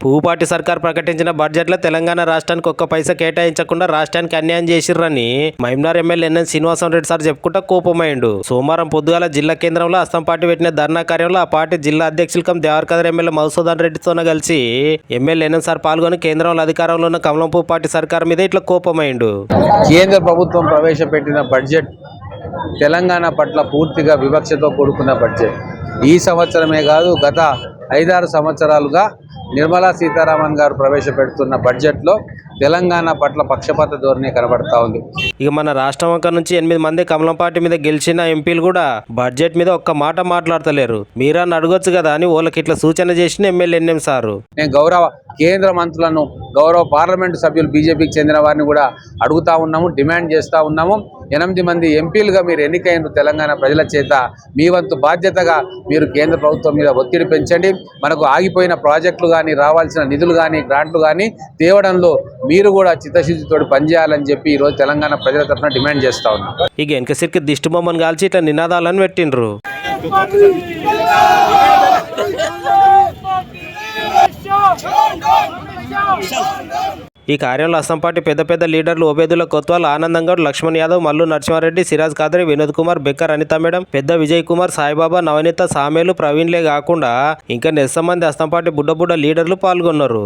పూపాటి సర్కార్ ప్రకటించిన బడ్జెట్లో తెలంగాణ రాష్ట్రానికి ఒక్క పైసా కేటాయించకుండా రాష్ట్రానికి అన్యాయం చేసిర్రని మైమ్నార్ MLA N N Srinivasam Reddy sir చెప్పుకుంటా కోపమైండు సోమవారం పొద్దుగాల జిల్లా కేంద్రంలో అస్తం పార్టీ పెట్టిన ధర్నా కార్యంలో ఆ పార్టీ జిల్లా అధ్యక్షులు కం దేవరకదర్ ఎమ్మెల్యే మధుసూదన్ రెడ్డితో కలిసి ఎమ్మెల్యే ఎన్ఎన్ సార్ పాల్గొని కేంద్రంలో అధికారంలో ఉన్న కమలం పువ్వు పార్టీ సర్కార్ మీద ఇట్లా కోపమైండు కేంద్ర ప్రభుత్వం ప్రవేశపెట్టిన బడ్జెట్ తెలంగాణ పట్ల పూర్తిగా వివక్షతో కూడుకున్న బడ్జెట్. ఈ సంవత్సరమే కాదు గత ఐదారు సంవత్సరాలుగా నిర్మలా సీతారామన్ గారు ప్రవేశపెడుతున్న బడ్జెట్లో తెలంగాణ పట్ల పక్షపాత ధోరణి కనబడతా ఉంది. ఇక మన రాష్ట్రం వంక నుంచి ఎనిమిది మంది కమలం పార్టీ మీద గెలిచిన ఎంపీలు కూడా బడ్జెట్ మీద ఒక్క మాట మాట్లాడతలేరు. మీరని అడగొచ్చు కదా అని వాళ్ళకి ఇట్లా సూచన చేసిన ఎమ్మెల్యే ఎన్ఎం సారు. నేను గౌరవ కేంద్ర మంత్రులను గౌరవ పార్లమెంటు సభ్యులు బీజేపీకి చెందిన వారిని కూడా అడుగుతా ఉన్నాము డిమాండ్ చేస్తూ ఉన్నాము. ఎనిమిది మంది ఎంపీలుగా మీరు ఎన్నికైన తెలంగాణ ప్రజల చేత మీ వంతు బాధ్యతగా మీరు కేంద్ర ప్రభుత్వం మీద ఒత్తిడి పెంచండి. మనకు ఆగిపోయిన ప్రాజెక్టులు కానీ రావాల్సిన నిధులు కానీ గ్రాంట్లు కానీ తేవడంలో మీరు కూడా చిత్తశుద్ధితో పనిచేయాలని చెప్పి ఈరోజు తెలంగాణ ప్రజల తరఫున డిమాండ్ చేస్తా ఉన్నారు ఇక వెనక సిరికి దిష్టి బొమ్మను కాల్చి ఇట్లా నినాదాలని పెట్టిండ్రు. ఈ కార్యంలో అస్సాం పార్టీ పెద్ద పెద్ద లీడర్లు ఓబేదుల కొత్వాల్ ఆనందం గౌడ్ లక్ష్మణ్ యాదవ్ మల్లు నరసింహారెడ్డి సిరాజ్ కాదరి వినోద్ కుమార్ బెక్కర్ అనిత మేడం పెద్ద విజయ్ కుమార్ సాయిబాబా నవనీత సామేలు ప్రవీణ్లే కాకుండా ఇంకా నెస్స మంది అస్సాం పార్టీ బుడ్డ బుడ్డ లీడర్లు పాల్గొన్నారు.